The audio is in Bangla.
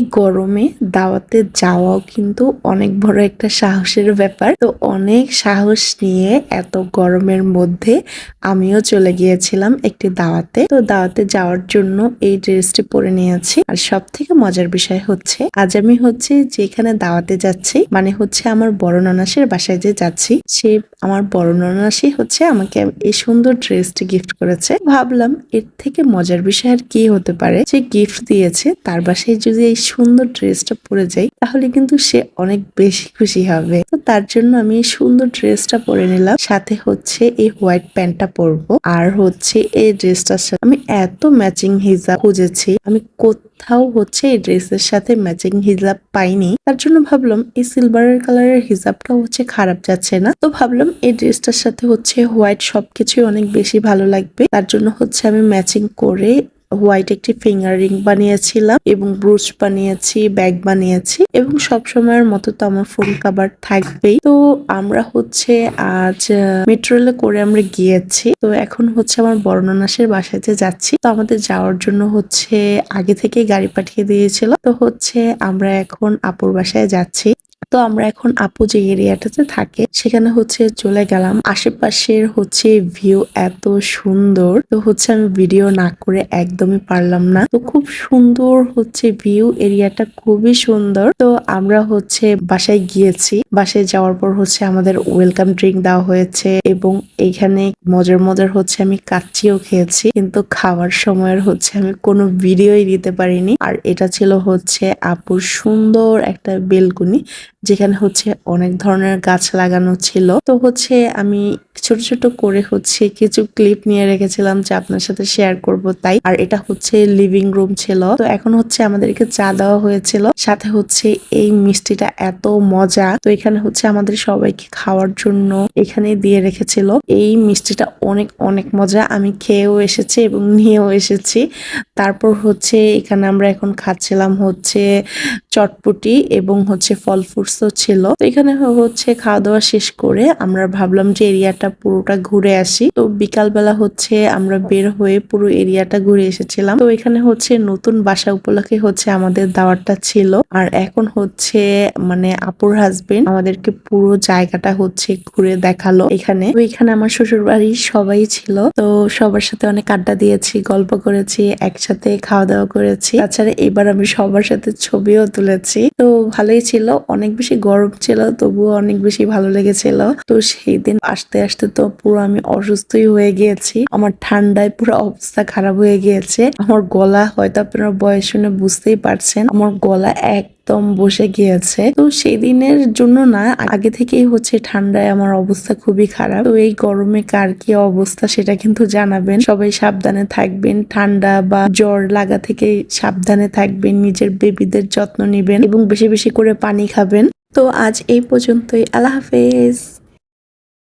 এই গরমে দাওয়াতে যাওয়াও কিন্তু অনেক বড় একটা সাহসের ব্যাপার। তো অনেক সাহস নিয়ে এত গরমের মধ্যে আমিও চলে গিয়েছিলাম একটি দাওয়াতে। তো দাওয়াতে যাওয়ার জন্য এই ড্রেসটি পরে নিয়েছি। আর সব থেকে মজার বিষয় হচ্ছে, আজ আমি হচ্ছে যেখানে দাওয়াতে যাচ্ছি মানে হচ্ছে আমার বড় ননাসের বাসায় যে যাচ্ছি, সে আমার বড় হচ্ছে আমাকে এই সুন্দর ড্রেসটি গিফট করেছে। ভাবলাম এর থেকে মজার বিষয় আর কি হতে পারে? যে গিফট দিয়েছে, তার বাসায় যদি এই সুন্দর ড্রেসটা পরে যাই, তাহলে কিন্তু সে অনেক বেশি খুশি হবে। তো তার জন্য আমি এই সুন্দর ড্রেসটা পরে নিলাম। সাথে হচ্ছে এই হোয়াইট প্যান্টটা পরবো। আর হচ্ছে এই ড্রেসটার সাথে আমি এত ম্যাচিং হিজাব খুঁজেছি। আমি কোথাও হচ্ছে এই ড্রেসের সাথে ম্যাচিং হিজাব পাইনি। তার জন্য ভাবলাম এই সিলভারের কালারের হিজাবটা হচ্ছে খারাপ যাচ্ছে না। তো ভাবলাম এই ড্রেসটার সাথে হচ্ছে হোয়াইট সবকিছুই অনেক বেশি ভালো লাগবে। তার জন্য হচ্ছে আমি ম্যাচিং করে হোয়াইট একটি ফিঙ্গার রিং বানিয়েছিলাম এবং ব্রুচ বানিয়েছি ব্যাগ বানিয়েছি এবং সব সময়ের মতো তো আমার ফোন কাভার থাকবেই। তো আমরা হচ্ছে আজ মেট্রো রেলে করে আমরা গিয়েছি। তো এখন হচ্ছে আমার বর্ণনাসের বাসায় যে যাচ্ছি। তো আমাদের যাওয়ার জন্য হচ্ছে আগে থেকে গাড়ি পাঠিয়ে দিয়েছিল। তো হচ্ছে আমরা এখন আপুর বাসায় যাচ্ছি। তো আমরা এখন আপু যে এরিয়াটাতে থাকে, সেখানে হচ্ছে চলে গেলাম। আশেপাশের হচ্ছে ভিউ এত সুন্দর, তো হচ্ছে আমি ভিডিও না করে একদমই পারলাম না। তো খুব সুন্দর হচ্ছে ভিউ এরিয়াটা খুবই সুন্দর। তো আমরা হচ্ছে বাসায় গিয়েছি। বাসায় যাওয়ার পর হচ্ছে আমাদের ওয়েলকাম ড্রিঙ্ক দেওয়া হয়েছে এবং এইখানে মজার মজার হচ্ছে আমি কাচ্চিও খেয়েছি, কিন্তু খাওয়ার সময়ের হচ্ছে আমি কোনো ভিডিওই দিতে পারিনি। আর এটা ছিল হচ্ছে আপুর সুন্দর একটা বেলকুনি, যেখানে হচ্ছে অনেক ধরনের গাছ লাগানো ছিল। তো হচ্ছে আমি ছোট ছোট করে হচ্ছে কিছু ক্লিপ নিয়ে রেখেছিলাম যে আপনার সাথে শেয়ার করব তাই। আর এটা হচ্ছে লিভিং রুম ছিল। তো এখন হচ্ছে আমাদেরকে চা দেওয়া হয়েছিল। সাথে হচ্ছে এই মিষ্টিটা এত মজা। তো এখানে হচ্ছে আমাদের সবাইকে খাওয়ার জন্য এখানে দিয়ে রেখেছিল। এই মিষ্টিটা অনেক অনেক মজা। আমি খেয়েও এসেছি এবং নিয়েও এসেছি। তারপর হচ্ছে এখানে আমরা এখন খাচ্ছিলাম হচ্ছে চটপটি এবং হচ্ছে ফল ফ্রুটসও ছিল। তো এখানে হচ্ছে খাওয়া দাওয়া শেষ করে আমরা ভাবলাম যে এরিয়াটা পুরোটা ঘুরে আসি। তো বিকালবেলা হচ্ছে আমরা বের হয়ে পুরো এরিয়াটা ঘুরে এসেছিলাম। তো এখানে হচ্ছে নতুন বাসা উপলক্ষে হচ্ছে আমাদের দাওয়ারটা ছিল। আর এখন হচ্ছে মানে আপুর হাজবেন্ড আমাদেরকে পুরো জায়গাটা হচ্ছে ঘুরে দেখাল এখানে। তো এখানে আমার শ্বশুর বাড়ির সবাই ছিল। তো সবার সাথে অনেক আড্ডা দিয়েছি, গল্প করেছি, একসাথে খাওয়া দাওয়া করেছি। তাছাড়া এবার আমি সবার সাথে ছবিও তুলেছি। তো ভালোই ছিল। অনেক বেশি গরম ছিল, তবুও অনেক বেশি ভালো লেগেছিল। তো সেই দিন আসতে আসতে তো পুরো আমি অসুস্থই হয়ে গিয়েছি। আমার ঠান্ডায় পুরো অবস্থা খারাপ হয়ে গিয়েছে। আমার গলা হয়তো আপনারা বয়স শুনে বুঝতেই পারছেন, আমার গলা একদম বসে গিয়েছে। তো সেই দিনের জন্য না, আগে থেকেই হচ্ছে ঠান্ডায় আমার অবস্থা খুবই খারাপ। তো এই গরমে কার কি অবস্থা সেটা কিন্তু জানাবেন। সবাই সাবধানে থাকবেন, ঠান্ডা বা জ্বর লাগা থেকে সাবধানে থাকবেন, নিজের বেবিদের যত্ন নেবেন এবং বেশি বেশি করে পানি খাবেন। তো আজ এই পর্যন্তই, আল্লাহ হাফেজ।